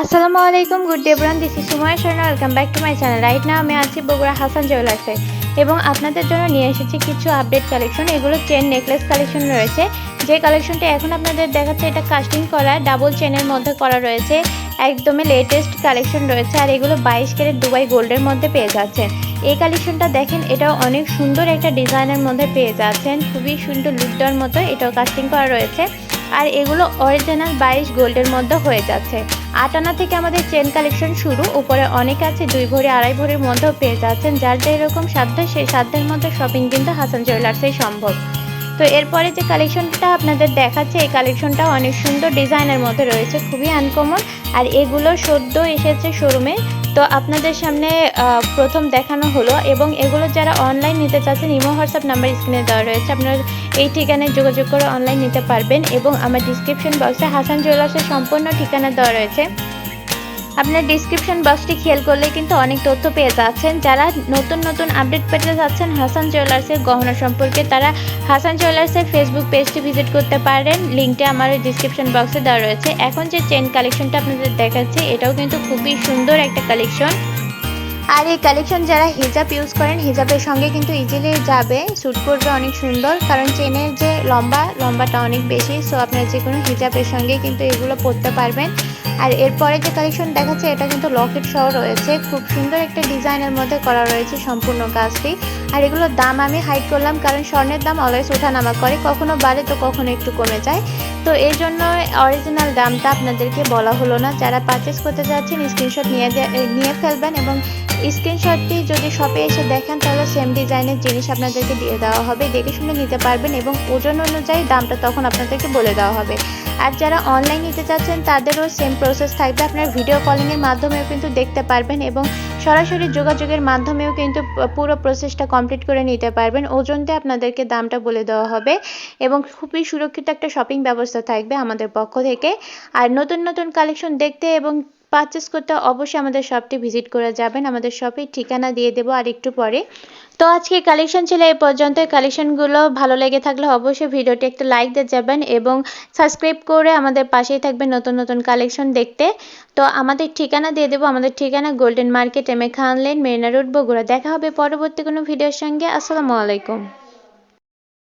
আসসালামু আলাইকুম good day bran this is Sumoy Sharma welcome back to my channel right now আমি আছি বগুড়া হাসান জুয়েলার্সে এবং আপনাদের জন্য নিয়ে এসেছি কিছু আপডেট কালেকশন এগুলো চেন নেকলেস কালেকশন রয়েছে। যে কালেকশনটা এখন আপনাদের দেখাচ্ছে, এটা কাস্টিং করা ডাবল চেনের মধ্যে করা রয়েছে। একদমই লেটেস্ট কালেকশন রয়েছে। আর এগুলো বাইশ ক্যারেট দুবাই গোল্ডের মধ্যে পেয়ে যাচ্ছেন। এই কালেকশনটা দেখেন, এটাও অনেক সুন্দর একটা ডিজাইনের মধ্যে পেয়ে যাচ্ছেন। খুবই সুন্দর লুক দেওয়ার মতো এটাও কাস্টিং করা রয়েছে। আর এগুলো অরিজিনাল বাইশ গোল্ডের মধ্যে হয়ে যাচ্ছে। আটানা থেকে আমাদের চেন কালেকশন শুরু। উপরে অনেক আছে, দুই ভরি, আড়াই ভরির মধ্যেও পেয়ে যাচ্ছেন। যার যেরকম সাধ্য, সেই সাধ্যের মধ্যে শপিং কিন্তু হাসান জুয়েলার্সেই সম্ভব। তো এরপরে যে কালেকশনটা আপনাদের দেখাচ্ছে, এই কালেকশনটা অনেক সুন্দর ডিজাইনের মধ্যে রয়েছে, খুবই আনকমন আর এগুলো সদ্য এসেছে শোরুমে তো আপনাদের সামনে প্রথম দেখানো হলো এবং এগুলো যারা অনলাইন নিতে চাচ্ছেন, ইমো, হোয়াটসঅ্যাপ নাম্বার স্ক্রিনে দেওয়া রয়েছে। আপনারা এই ঠিকানায় যোগাযোগ করে অনলাইন নিতে পারবেন এবং আমার ডিসক্রিপশন বক্সে হাসান জুয়েলার্সের সম্পূর্ণ ঠিকানা দেওয়া রয়েছে। আপনার ডিসক্রিপশন বক্সটি খেয়াল করলে কিন্তু অনেক তথ্য পেয়ে যাচ্ছেন। যারা নতুন নতুন আপডেট পেতে যাচ্ছেন হাসান জুয়েলার্সের গহনা সম্পর্কে তারা হাসান জুয়েলার্সের ফেসবুক পেজটি ভিজিট করতে পারেন। লিঙ্কটা আমার ডিসক্রিপশন বক্সে দেওয়া রয়েছে। এখন যে চেন কালেকশনটা আপনাদের দেখাচ্ছি, এটাও কিন্তু খুবই সুন্দর একটা কালেকশন আর এই কালেকশন যারা হিজাব ইউজ করেন হিজাবের সঙ্গে কিন্তু ইজিলি যাবে। স্যুট করবে অনেক সুন্দর, কারণ চেনের যে লম্বা, লম্বাটা অনেক বেশি সো আপনারা যে কোনো হিজাবের সঙ্গে কিন্তু এগুলো পরতে পারবেন। আর এরপরে যে কালেকশন দেখাচ্ছে, এটা কিন্তু লকেট সহ রয়েছে। খুব সুন্দর একটা ডিজাইনের মধ্যে করা রয়েছে সম্পূর্ণ কাজটি আর এগুলোর দাম আমি হাইড করলাম কারণ স্বর্ণের দাম অলওয়েজ ওঠানামা করে। কখনো বাড়ে তো কখনো একটু কমে যায়। তো এই জন্য অরিজিনাল দামটা আপনাদেরকে বলা হলো না। যারা পারচেস করতে যাচ্ছেন স্ক্রিনশট নিয়ে নিয়ে ফেলবেন এবং স্ক্রিনশটটি যদি শপে এসে দেখেন, তাহলে সেম ডিজাইনের জিনিস আপনাদেরকে দিয়ে দেওয়া হবে। দেখে শুনে নিতে পারবেন এবং ওজন অনুযায়ী দামটা তখন আপনাদেরকে বলে দেওয়া হবে। আর যারা অনলাইন নিতে চাচ্ছেন, তাদেরও সেম প্রসেস থাকবে। আপনার ভিডিও কলিংয়ের মাধ্যমেও কিন্তু দেখতে পারবেন এবং সরাসরি যোগাযোগের মাধ্যমেও কিন্তু পুরো প্রসেসটা কমপ্লিট করে নিতে পারবেন। ওজনতে আপনাদেরকে দামটা বলে দেওয়া হবে এবং খুবই সুরক্ষিত একটা শপিং ব্যবস্থা থাকবে আমাদের পক্ষ থেকে। আর নতুন নতুন কালেকশন দেখতে এবং পারচেস করতে অবশ্যই আমাদের শপটি ভিজিট করে যাবেন। আমাদের শপের ঠিকানা দিয়ে দেবো আর একটু পরে। তো আজকে কালেকশন ছিল এই পর্যন্ত কালেকশনগুলো ভালো লেগে থাকলে অবশ্যই ভিডিওটি একটা লাইক দিয়ে যাবেন এবং সাবস্ক্রাইব করে আমাদের পাশেই থাকবেন নতুন নতুন কালেকশন দেখতে। তো আমাদের ঠিকানা দিয়ে দেবো। আমাদের ঠিকানা golden market M A Khan lane Marina road Bogura. দেখা হবে পরবর্তী কোনো ভিডিওর সঙ্গে। আসসালামু আলাইকুম।